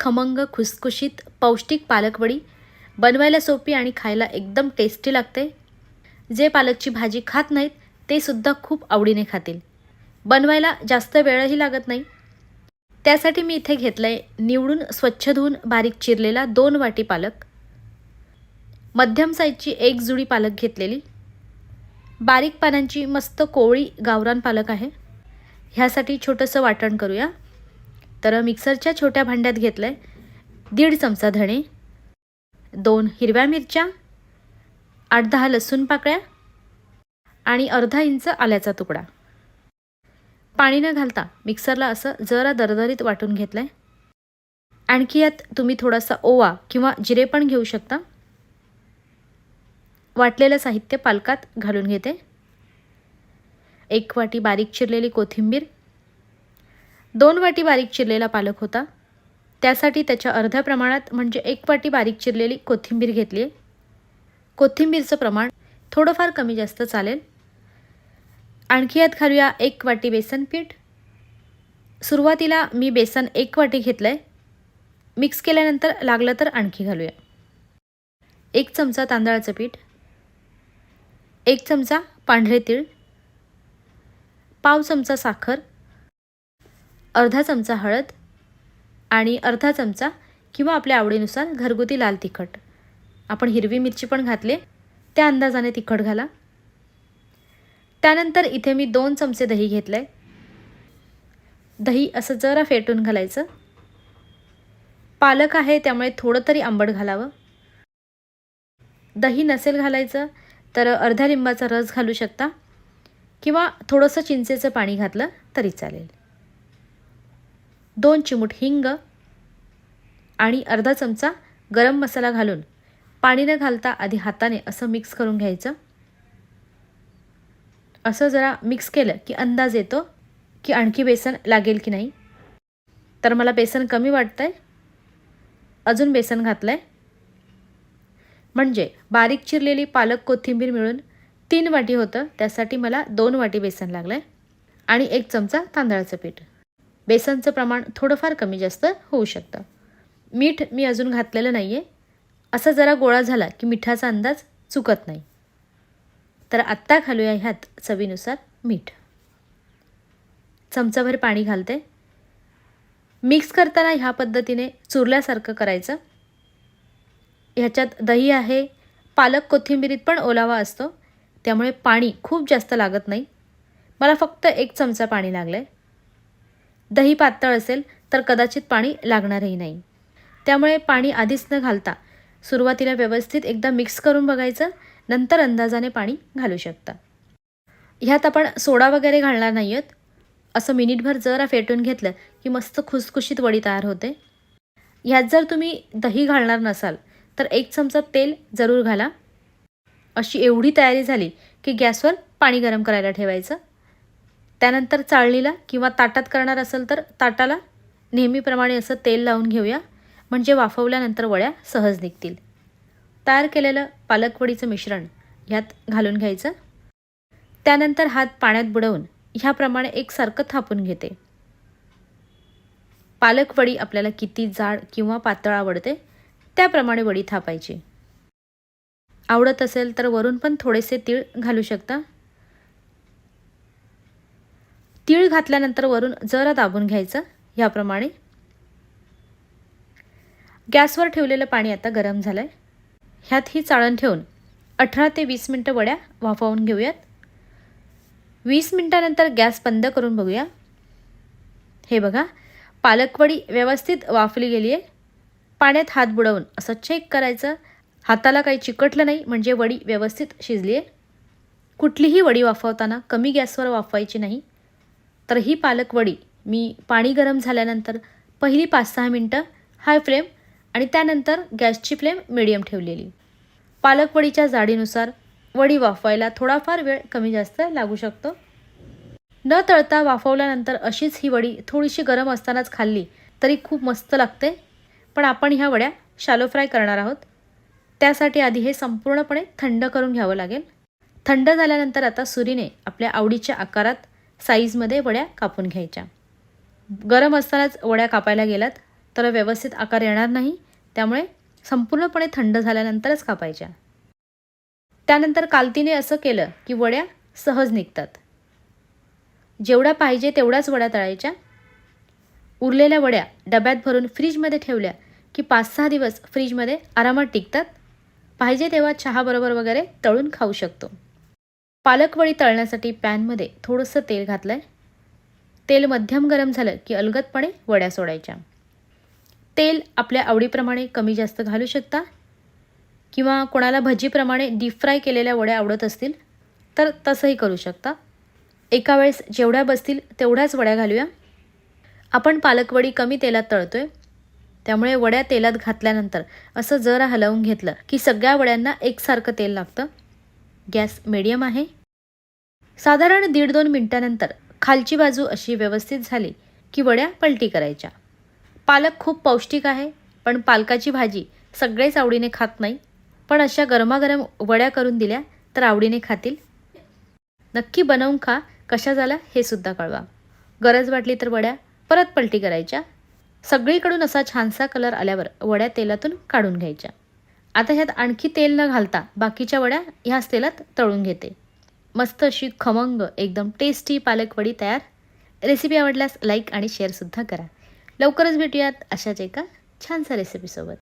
खमंग खुसखुशीत पौष्टिक पालकवडी. बनवायला सोपी आणि खायला एकदम टेस्टी लागते. जे पालकची भाजी खात नाहीत ते सुद्धा खूप आवडीने खातील. बनवायला जास्त वेळही लागत नाही. त्यासाठी मी इथे घेतलं आहे निवडून स्वच्छ धुवून बारीक चिरलेला दोन वाटी पालक. मध्यम साईजची एक जुडी पालक घेतलेली. बारीक पानांची मस्त कोवळी गावरान पालक आहे. ह्यासाठी छोटंसं वाटण करूया. तर मिक्सरच्या छोट्या भांड्यात घेतलं आहे दीड चमचा धणे दोन हिरव्या मिरच्या आठ दहा लसूण पाकळ्या आणि अर्धा इंच आल्याचा तुकडा. पाणी न घालता मिक्सरला असं जरा दरदरीत वाटून घेतलं आहे आणखी यात तुम्ही थोडासा ओवा किंवा जिरे पण घेऊ शकता. वाटलेलं साहित्य पालकात घालून घेते. एक वाटी बारीक चिरलेली कोथिंबीर दोन वाटी बारीक चिरलेला पालक होता. त्यासाठी त्याच्या अर्ध्या प्रमाणात म्हणजे एक वाटी बारीक चिरलेली कोथिंबीर घेतली आहे. कोथिंबीरचं प्रमाण थोडंफार कमी जास्त चालेल. आणखी यात घालूया एक वाटी बेसन पीठ. सुरुवातीला मी बेसन एक वाटी घेतलं आहे मिक्स केल्यानंतर लागलं तर आणखी घालूया. एक चमचा तांदळाचं पीठ. एक चमचा पांढरे तीळ. पाव चमचा साखर. अर्धा चमचा हळद आणि अर्धा चमचा किंवा आपल्या आवडीनुसार घरगुती लाल तिखट. आपण हिरवी मिरची पण घातले. त्या अंदाजाने तिखट घाला. त्यानंतर इथे मी दोन चमचे दही घेतलं आहे दही असं जरा फेटून घालायचं. पालक आहे त्यामुळे थोडं तरी आंबट घालावं. दही नसेल घालायचं तर अर्ध्या लिंबाचा रस घालू शकता. किंवा थोडंसं चिंचेचं पाणी घातलं तरी चालेल. दोन चिमूट हिंग आणि अर्धा चमचा गरम मसाला घालून पाणी न घालता आधी हाताने असं मिक्स करून घ्यायचं. असं जरा मिक्स केलं की अंदाज येतो की आणखी बेसन लागेल की नाही. तर मला बेसन कमी वाटतं आहे अजून बेसन घातलं आहे म्हणजे बारीक चिरलेली पालक कोथिंबीर मिळून तीन वाटी होतं त्यासाठी मला दोन वाटी बेसन लागलं आहे आणि एक चमचा तांदळाचं पीठ. बेसनचं प्रमाण थोडंफार कमी जास्त होऊ शकतं. मीठ मी अजून घातलेलं नाही आहे असा जरा गोळा झाला की मिठाचा अंदाज चुकत नाही. तर आत्ता घालूया ह्यात चवीनुसार मीठ. चमचाभर पाणी घालते. मिक्स करताना ह्या पद्धतीने चुरल्यासारखं करायचं. ह्याच्यात दही आहे पालक कोथिंबिरीत पण ओलावा असतो त्यामुळे पाणी खूप जास्त लागत नाही. मला फक्त एक चमचा पाणी लागलं आहे दही पातळ असेल तर कदाचित पाणी लागणारही नाही. त्यामुळे पाणी आधीच न घालता सुरुवातीला व्यवस्थित एकदा मिक्स करून बघायचं नंतर अंदाजाने पाणी घालू शकता. ह्यात आपण सोडा वगैरे घालणार नाही आहेत असं मिनिटभर जरा फेटून घेतलं की मस्त खुसखुशीत वडी तयार होते. ह्यात जर तुम्ही दही घालणार नसाल तर एक चमचा तेल जरूर घाला. अशी एवढी तयारी झाली की गॅसवर पाणी गरम करायला ठेवायचं. त्यानंतर चाळणीला किंवा ताटात करणार असेल तर ताटाला नेहमीप्रमाणे असं तेल लावून घेऊया. म्हणजे वाफवल्यानंतर वड्या सहज निघतील. तयार केलेलं पालकवडीचं मिश्रण ह्यात घालून घ्यायचं. त्यानंतर हात पाण्यात बुडवून ह्याप्रमाणे एकसारखं थापून घेते. पालकवडी आपल्याला किती जाड किंवा पातळ आवडते त्याप्रमाणे वडी थापायची. आवडत असेल तर वरून पण थोडेसे तीळ घालू शकता. तीळ घातल्यानंतर वरून जरा दाबून घ्यायचं ह्याप्रमाणे गॅसवर ठेवलेलं पाणी आता गरम झालं आहे ह्यात ही चाळण ठेवून अठरा ते वीस मिनटं वड्या वाफवून घेऊयात. वीस मिनटानंतर गॅस बंद करून बघूया. हे बघा पालकवडी व्यवस्थित वाफली गेली आहे पाण्यात हात बुडवून असं चेक करायचं. हाताला काही चिकटलं नाही म्हणजे वडी व्यवस्थित शिजली आहे कुठलीही वडी वाफवताना कमी गॅसवर वाफवायची नाही. तर ही पालक वडी. मी पाणी गरम झाल्यानंतर पहिली पाच सहा मिनटं हाय फ्लेम आणि त्यानंतर गॅसची फ्लेम मिडियम ठेवलेली. पालकवडीच्या जाडीनुसार वडी वाफवायला थोडाफार वेळ कमी जास्त लागू शकतो. न तळता वाफवल्यानंतर अशीच ही वडी थोडीशी गरम असतानाच खाल्ली तरी खूप मस्त लागते. पण आपण ह्या वड्या शालो फ्राय करणार आहोत. त्यासाठी आधी हे संपूर्णपणे थंड करून घ्यावं लागेल. थंड झाल्यानंतर आता सुरीने आपल्या आवडीच्या आकारात साईजमध्ये वड्या कापून घ्यायच्या. गरम असतानाच वड्या कापायला गेलात तर व्यवस्थित आकार येणार नाही त्यामुळे संपूर्णपणे थंड झाल्यानंतरच कापायच्या. त्यानंतर कालतीने असं केलं की वड्या सहज निघतात. जेवढ्या पाहिजे तेवढ्याच वड्या तळायच्या. उरलेल्या वड्या डब्यात भरून फ्रीजमध्ये ठेवल्या की पाच सहा दिवस फ्रीजमध्ये आरामात टिकतात. पाहिजे तेव्हा चहाबरोबर वगैरे तळून खाऊ शकतो. पालकवडी तळण्यासाठी पॅनमध्ये थोडंसं तेल घातलं आहे तेल मध्यम गरम झालं की अलगदपणे वड्या सोडायच्या. तेल आपल्या आवडीप्रमाणे कमी जास्त घालू शकता. किंवा कोणाला भजीप्रमाणे डीप फ्राय केलेल्या वड्या आवडत असतील तर तसंही करू शकता. एका वेळेस जेवढ्या बसतील तेवढ्याच वड्या घालूया. आपण पालकवडी कमी तेलात तळतो आहे त्यामुळे वड्या तेलात घातल्यानंतर असं जरा हलवून घेतलं की सगळ्या वड्यांना एकसारखं तेल लागतं. गॅस मिडियम आहे. साधारण दीड दोन मिनटानंतर खालची बाजू अशी व्यवस्थित झाली की वड्या पलटी करायच्या. पालक खूप पौष्टिक आहे पण पालकाची भाजी सगळेच आवडीने खात नाही. पण अशा गरमागरम वड्या करून दिल्या तर आवडीने खातील. नक्की बनवून खा कशा झाला हे सुद्धा कळवा. गरज वाटली तर वड्या परत पलटी करायच्या. सगळीकडून असा छानसा कलर आल्यावर वड्या तेलातून काढून घ्यायच्या. आता ह्यात आणखी तेल न घालता बाकीच्या वड्या ह्याच तेलात तळून घेते. मस्त अशी खमंग एकदम टेस्टी पालक वडी तयार. रेसिपी आवडल्यास लाईक आणि शेअरसुद्धा करा. लवकरच भेटूयात अशाच एका छानसा रेसिपीसोबत